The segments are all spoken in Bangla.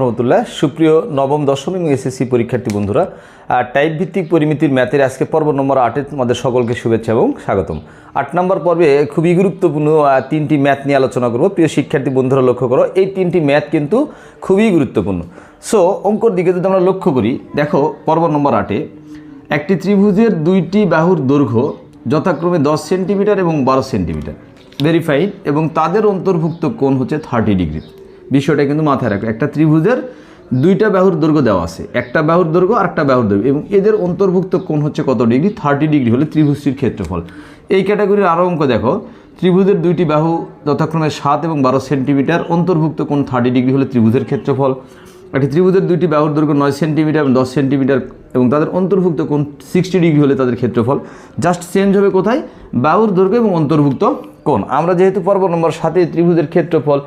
রহমতুল্লাহ। সুপ্রিয় নবম, দশম এবং এসএসসি পরীক্ষার্থী বন্ধুরা আর টাইপ ভিত্তিক পরিমিতির ম্যাথের আজকে পর্ব নম্বর আটের আমাদের সকলকে শুভেচ্ছা এবং স্বাগতম। আট নম্বর পর্বে খুবই গুরুত্বপূর্ণ তিনটি ম্যাথ নিয়ে আলোচনা করব। প্রিয় শিক্ষার্থী বন্ধুরা, লক্ষ্য করো, এই তিনটি ম্যাথ কিন্তু খুবই গুরুত্বপূর্ণ। সো অঙ্কর দিকে যদি আমরা লক্ষ্য করি, দেখো পর্ব নম্বর আটে, একটি ত্রিভুজের দুইটি বাহুর দৈর্ঘ্য যথাক্রমে দশ সেন্টিমিটার এবং বারো সেন্টিমিটার ভেরিফাইড এবং তাদের অন্তর্ভুক্ত কোণ হচ্ছে থার্টি ডিগ্রি বিষয়টা কিন্তু মাথায় রাখবে একটা ত্রিভুজের দুইটা বাহুর দৈর্ঘ্য দেওয়া আছে। একটা বাহুর দৈর্ঘ্য আর একটা বাহুর দৈর্ঘ্য। এবং এদের অন্তর্ভুক্ত কোণ হচ্ছে কত ডিগ্রি? থার্টি ডিগ্রি হলে ত্রিভুজটির ক্ষেত্রফল। এই ক্যাটাগরির আরও অঙ্ক দেখো। ত্রিভুজের দুইটি বাহু যথাক্রমে সাত এবং বারো সেন্টিমিটার। অন্তর্ভুক্ত কোণ থার্টি ডিগ্রি হলে ত্রিভুজের ক্ষেত্রফল। একটি ত্রিভুজের দুইটি বাহুর দৈর্ঘ্য নয় সেন্টিমিটার এবং দশ সেন্টিমিটার এবং তাদের অন্তর্ভুক্ত কোন সিক্সটি ডিগ্রি হলে তাদের ক্ষেত্রফল। জাস্ট চেঞ্জ হবে কোথায়? বাহুর দৈর্ঘ্য এবং অন্তর্ভুক্ত কোণ। আমরা যেহেতু পর্ব নম্বর সাথে ত্রিভুজের ক্ষেত্রফল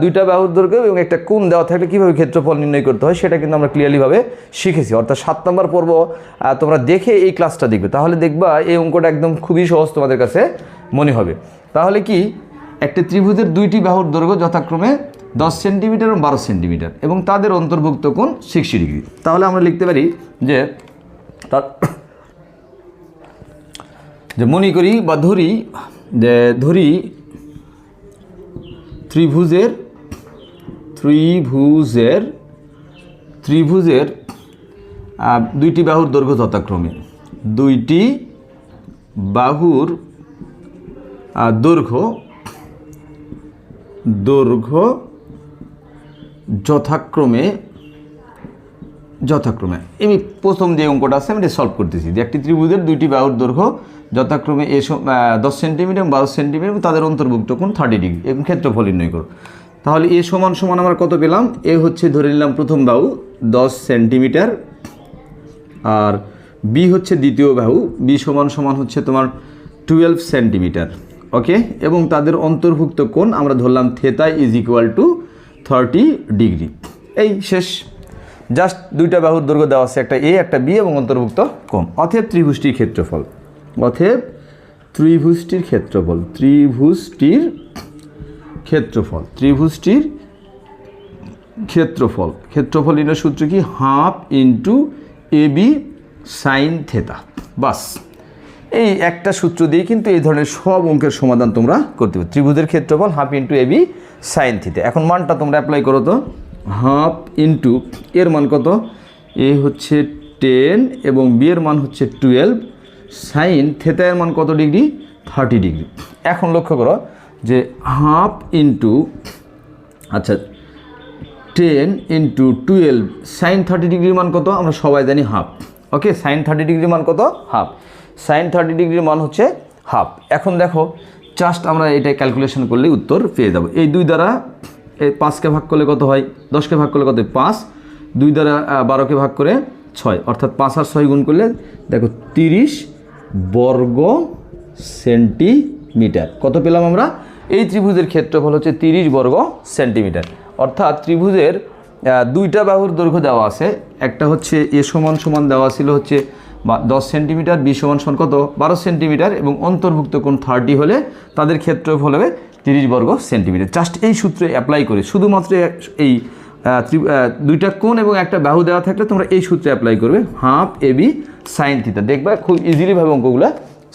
দুইটা বাহুর দৈর্ঘ্য এবং একটা কোণ দেওয়া থাকলে কীভাবে ক্ষেত্রফল নির্ণয় করতে হয় সেটা কিন্তু আমরা ক্লিয়ারলিভাবে শিখেছি। অর্থাৎ সাত নম্বর পর্ব তোমরা দেখে এই ক্লাসটা দেখবে। তাহলে দেখবা এই অঙ্কটা একদম খুবই সহজ তোমাদের কাছে মনে হবে। তাহলে কি? একটি ত্রিভুজের দুইটি বাহুর দৈর্ঘ্য যথাক্রমে দশ সেন্টিমিটার এবং বারো সেন্টিমিটার এবং তাদের অন্তর্ভুক্ত কোণ সিক্সটি ডিগ্রি। তাহলে আমরা লিখতে পারি যে তার যে মনে করি বা ধরি যে ধরি ত্রিভুজের ত্রিভুজের ত্রিভুজের দুইটি বাহুর দৈর্ঘ্য যথাক্রমে। দুইটি বাহুর দৈর্ঘ্য দৈর্ঘ্য যথাক্রমে যথাক্রমে আমি প্রথম যে অঙ্কটা আছে, আমি এটা সলভ করতেছি। যে একটি ত্রিভুজের দুইটি বাহুর দৈর্ঘ্য যথাক্রমে এ দশ সেন্টিমিটার এবং বারো সেন্টিমিটার এবং তাদের অন্তর্ভুক্ত কোণ থার্টি ডিগ্রি এবং ক্ষেত্রফল নির্ণয় করো। তাহলে এ সমান সমান আমরা কত পেলাম? এ হচ্ছে ধরে নিলাম প্রথম বাহু, দশ সেন্টিমিটার, আর বি হচ্ছে দ্বিতীয় বাহু, বি সমান সমান হচ্ছে তোমার টুয়েলভ সেন্টিমিটার ওকে এবং তাদের অন্তর্ভুক্ত কোণ আমরা ধরলাম theta is equal to thirty degree এই শেষ। জাস্ট দুইটা বাহুর দৈর্ঘ্য দেওয়া আছে, একটা এ একটা বি এবং অন্তর্ভুক্ত কম অথেব ত্রিভুজটির ক্ষেত্রফল। অথেব ত্রিভুজটির ক্ষেত্রফল। ত্রিভুজটির ক্ষেত্রফল। ত্রিভুজটির ক্ষেত্রফল। ক্ষেত্রফল সূত্র কি? Half into A B sine theta বাস। এই একটা সূত্র দিয়ে কিন্তু এই ধরনের সব অঙ্কের সমাধান তোমরা করতে পারো। ত্রিভুজের ক্ষেত্রফল half into A B sine theta এখন মানটা তোমরা অ্যাপ্লাই করো তো। হাফ ইন্টু এর মান কত? এ হচ্ছে টেন এবং বি এর মান হচ্ছে টুয়েলভ সাইন থেতা এর মান কত ডিগ্রি থার্টি ডিগ্রি এখন লক্ষ্য করো যে হাফ ইন্টু আচ্ছা ten into twelve sine thirty ডিগ্রির মান কত? আমরা সবাই জানি হাফ ওকে সাইন থার্টি ডিগ্রির মান কত? হাফ সাইন থার্টি ডিগ্রির মান হচ্ছে হাফ। এখন দেখো জাস্ট আমরা এটা ক্যালকুলেশন করলেই উত্তর পেয়ে যাব। এই দুই দ্বারা পাঁচকে ভাগ করলে কত হয়? দশকে ভাগ করলে কত? পাঁচ। দুই দ্বারা বারোকে ভাগ করে ছয়। অর্থাৎ পাঁচ আর ছয় গুণ করলে, দেখো, তিরিশ বর্গ সেন্টিমিটার। কত পেলাম আমরা? এই ত্রিভুজের ক্ষেত্রফল হচ্ছে তিরিশ বর্গ সেন্টিমিটার। অর্থাৎ ত্রিভুজের দুইটা বাহুর দৈর্ঘ্য দেওয়া আছে। একটা হচ্ছে এ সমান সমান দেওয়া ছিল হচ্ছে বা দশ সেন্টিমিটার বি সমান সমান কত? বারো সেন্টিমিটার এবং অন্তর্ভুক্ত কোণ থার্টি হলে তাদের ক্ষেত্রফল হবে তিরিশ বর্গ সেন্টিমিটার। জাস্ট এই সূত্রে অ্যাপ্লাই করে শুধুমাত্র এই দুইটা কোণ এবং একটা বাহু দেওয়া থাকলে তোমরা এই সূত্রে অ্যাপ্লাই করবে half A B sine theta দেখবা খুব ইজিলিভাবে অঙ্কগুলো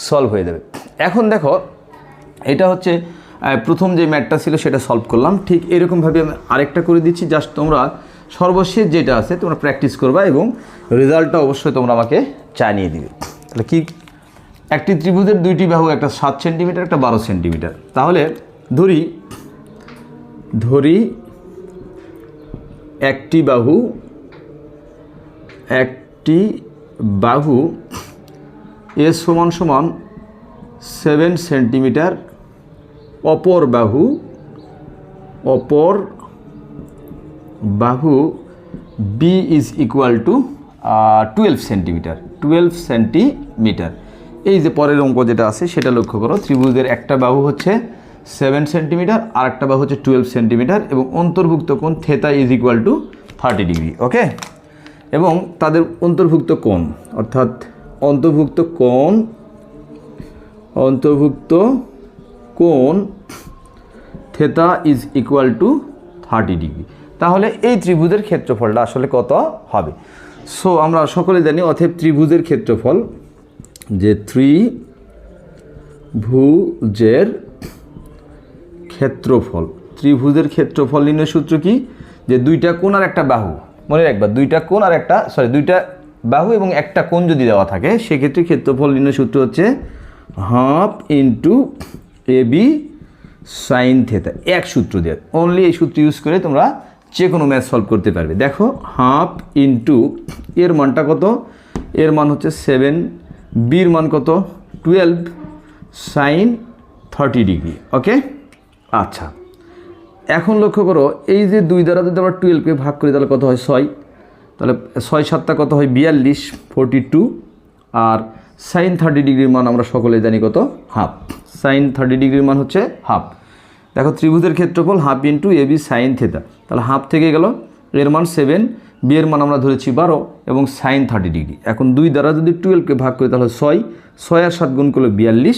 সলভ হয়ে যাবে। এখন দেখো, এটা হচ্ছে প্রথম যে ম্যাটটা ছিল সেটা সলভ করলাম। ঠিক এরকমভাবে আমি আরেকটা করে দিচ্ছি। জাস্ট তোমরা সর্বশেষ যেটা আছে তোমরা প্র্যাকটিস করবা এবং রেজাল্টটা অবশ্যই তোমরা আমাকে জানিয়ে দিবে। তাহলে কি? একটি ত্রিভুজের দুইটি বাহু, একটা সাত সেন্টিমিটার, একটা বারো সেন্টিমিটার। তাহলে ধরি ধরি একটি বাহু একটি বাহু এ সমান সমান সেভেন সেন্টিমিটার, অপর বাহু অপর বাহু B is equal to twelve centimetre. Twelve centimetre এই যে পরের অঙ্ক যেটা আছে, সেটা লক্ষ্য করো। ত্রিভুজের একটা বাহু হচ্ছে সেভেন সেন্টিমিটার আর একটা বাহু হচ্ছে টুয়েলভ সেন্টিমিটার এবং অন্তর্ভুক্ত কোণ theta is equal to thirty degree okay এবং তাদের অন্তর্ভুক্ত কোণ, অর্থাৎ অন্তর্ভুক্ত কোণ অন্তর্ভুক্ত কোণ theta is equal to thirty degree তাহলে এই ত্রিভুজের ক্ষেত্রফলটা আসলে কত হবে? সো আমরা সকলে জানি অথব ত্রিভুজের ক্ষেত্রফল যে থ্রি ভুজের ক্ষেত্রফল। ত্রিভুজের ক্ষেত্রফল নির্ণয় সূত্র কি? যে দুইটা কোণ আর একটা বাহু। মনে রাখবা, দুইটা কোণ আর একটা সরি দুইটা বাহু এবং একটা কোণ যদি দেওয়া থাকে, সেক্ষেত্রে ক্ষেত্রফল নির্ণয় সূত্র হচ্ছে half into A B sine theta এক সূত্র দিয়ে। অনলি এই সূত্র ইউজ করে তোমরা যে কোনো ম্যাথ সলভ করতে পারবে। দেখো, হাফ ইন্টু এর মানটা কত? এর মান হচ্ছে সেভেন বির মান কত? Twelve sine thirty degree okay আচ্ছা এখন লক্ষ্য করো, এই যে দুই দ্বারা যদি আমরা টুয়েলভকে ভাগ করি, তাহলে কত হয়? ছয়। তাহলে ছয় সাতটা কত হয়? বিয়াল্লিশ ফোরটি টু আর সাইন থার্টি ডিগ্রির মান আমরা সকলে জানি কত? হাফ সাইন থার্টি ডিগ্রির মান হচ্ছে হাফ দেখো ত্রিভুজের ক্ষেত্রফল half into A B sine theta তাহলে হাফ থেকে গেল, এর মান সেভেন, বি এর মান আমরা ধরেছি বারো এবং সাইন থার্টি ডিগ্রি। এখন দুই দ্বারা যদি টুয়েলভকে ভাগ করি তাহলে ছয় ছয় আর সাত গুণ করলে বিয়াল্লিশ,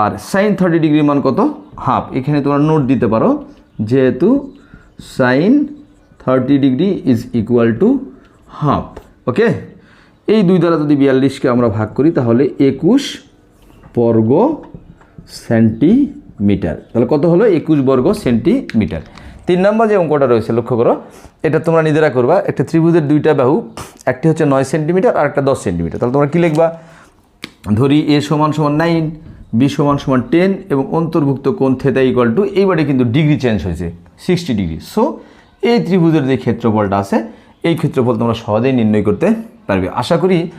আর সাইন থার্টি ডিগ্রির মান কত? হাফ। এখানে তোমরা নোট দিতে পারো, যেহেতু sine thirty degree is equal to half. Okay? এই দুই দ্বারা যদি বিয়াল্লিশকে আমরা ভাগ করি তাহলে একুশ বর্গ সেন্টিমিটার তাহলে কত হলো? একুশ বর্গ সেন্টিমিটার। তিন নম্বর যে অঙ্কটা রয়েছে, লক্ষ্য করো, এটা তোমরা নিজেরা করবা। একটা ত্রিভুজের দুইটা বাহু, একটি হচ্ছে নয় সেন্টিমিটার আর একটা দশ সেন্টিমিটার। তাহলে তোমরা কী লিখবা? ধরি এ সমান সমান নাইন, বি সমান সমান টেন এবং অন্তর্ভুক্ত কোণ থেতা ইকুয়াল টু এইবারে কিন্তু ডিগ্রি চেঞ্জ হয়েছে, সিক্সটি ডিগ্রি। সো এই ত্রিভুজের যে ক্ষেত্রফলটা আছে, এই ক্ষেত্রফল তোমরা সহজেই নির্ণয় করতে পারবে। আশা করি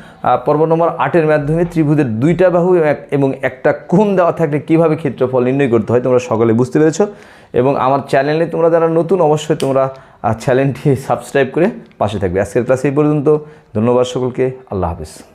পর্ব নম্বর আটের মাধ্যমে ত্রিভুজের দুইটা বাহু এবং এক- এবং একটা কোণ দেওয়া থাকলে কীভাবে ক্ষেত্রফল নির্ণয় করতে হয় তোমরা সকলে বুঝতে পেরেছ। এবং আমার চ্যানেলে তোমরা যারা নতুন, অবশ্যই তোমরা চ্যানেলটি সাবস্ক্রাইব করে পাশে থাকবে। আজকের ক্লাস এই পর্যন্ত। ধন্যবাদ সকলকে। আল্লাহ হাফিজ।